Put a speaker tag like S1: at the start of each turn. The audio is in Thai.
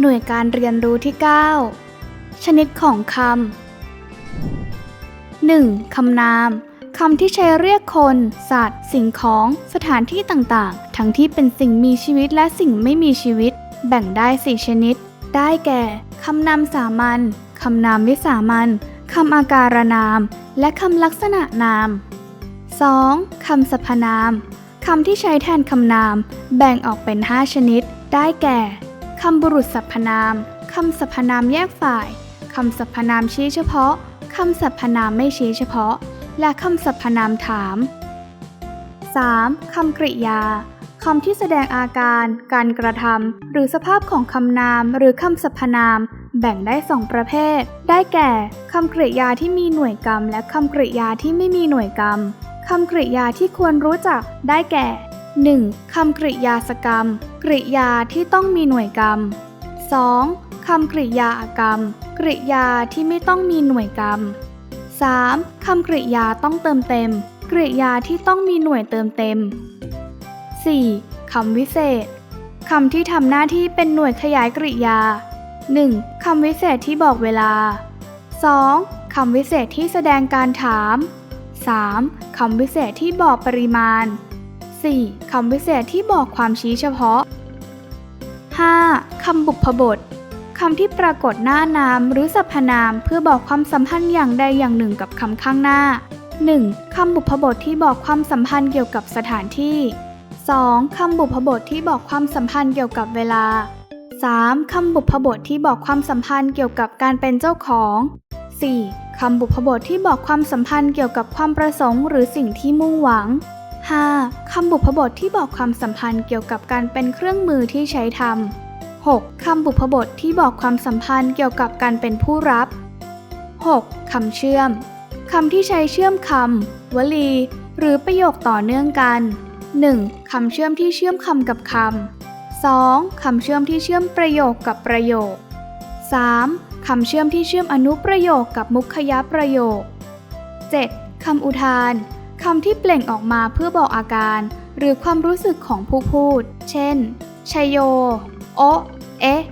S1: หน่วยการเรียนรู้ที่ 9 ชนิดของคำ 1. คำนามคำที่ใช้เรียกคน สัตว์ สิ่งของ สถานที่ต่างๆ ทั้งที่เป็นสิ่งมีชีวิตและสิ่งไม่มีชีวิต แบ่งได้4ชนิด ได้แก่ คำนามสามัญ คำนามวิสามัญ คำอาการนาม และคำลักษณะนาม 2. คำสรรพนาม คำที่ใช้แทนคำนาม แบ่งออกเป็น 5 ชนิด ได้แก่ คำบุรุษสรรพนาม คำสรรพนามแยกฝ่าย คำสรรพนามชี้เฉพาะ คำสรรพนามไม่ชี้เฉพาะ และคำสรรพนามถาม 3. คำกริยา คำที่แสดงอาการ การกระทำหรือสภาพของคำนาม หรือคำสรรพนาม แบ่งได้2ประเภท ได้แก่ คำกริยาที่มีหน่วยกรรม และคำกริยาที่ไม่มีหน่วยกรรม คำกริยาที่ควรรู้จัก ได้แก่ 1. คำกริยาสกรรม กริยาที่ต้องมีหน่วยกรรม 2. คำกริยาอากรรม กริยาที่ไม่ต้องมีหน่วยกรรม 3. คำกริยาต้องเติมเต็ม กริยาที่ต้องมีหน่วยเติมเต็ม 4. คำวิเศษคำที่ทำหน้าที่เป็นหน่วยขยายกริยา 1. คำวิเศษที่บอกเวลา 2. คำวิเศษที่แสดงการถาม 3. คำวิเศษที่บอกปริมาณ 4. คำวิเศษที่บอกความชี้เฉพาะ 5. คำบุพบทคำที่ปรากฏหน้านามหรือสรรพนามเพื่อบอกความสัมพันธ์อย่างใดอย่างหนึ่งกับคำข้างหน้า 1. คำบุพบทที่บอกความสัมพันธ์เกี่ยวกับสถานที่ 2. คำบุพบทที่บอกความสัมพันธ์เกี่ยวกับเวลา 3. คำบุพบทที่บอกความสัมพันธ์เกี่ยวกับการเป็นเจ้าของ 4. คำบุพบทที่บอกความสัมพันธ์เกี่ยวกับความประสงค์หรือสิ่งที่มุ่งหวัง 5. คำบุพบทที่บอกความสัมพันธ์เกี่ยวกับการเป็นเครื่องมือที่ใช้ทำ 6. คำบุพบทที่บอกความสัมพันธ์เกี่ยวกับการเป็นผู้รับ 6. คำเชื่อม คำที่ใช้เชื่อมคำ วลี หรือประโยคต่อเนื่องกัน 1. คำเชื่อมที่เชื่อมคำกับคำ 2. คำเชื่อมที่เชื่อมประโยคกับประโยค 3. คำเชื่อมที่เชื่อมอนุประโยคกับมุขยประโยค 7. คำอุทาน คำที่เปล่งออกมาเพื่อบอกอาการ หรือความรู้สึกของผู้พูด เช่นชยโย โอเอ๊ะ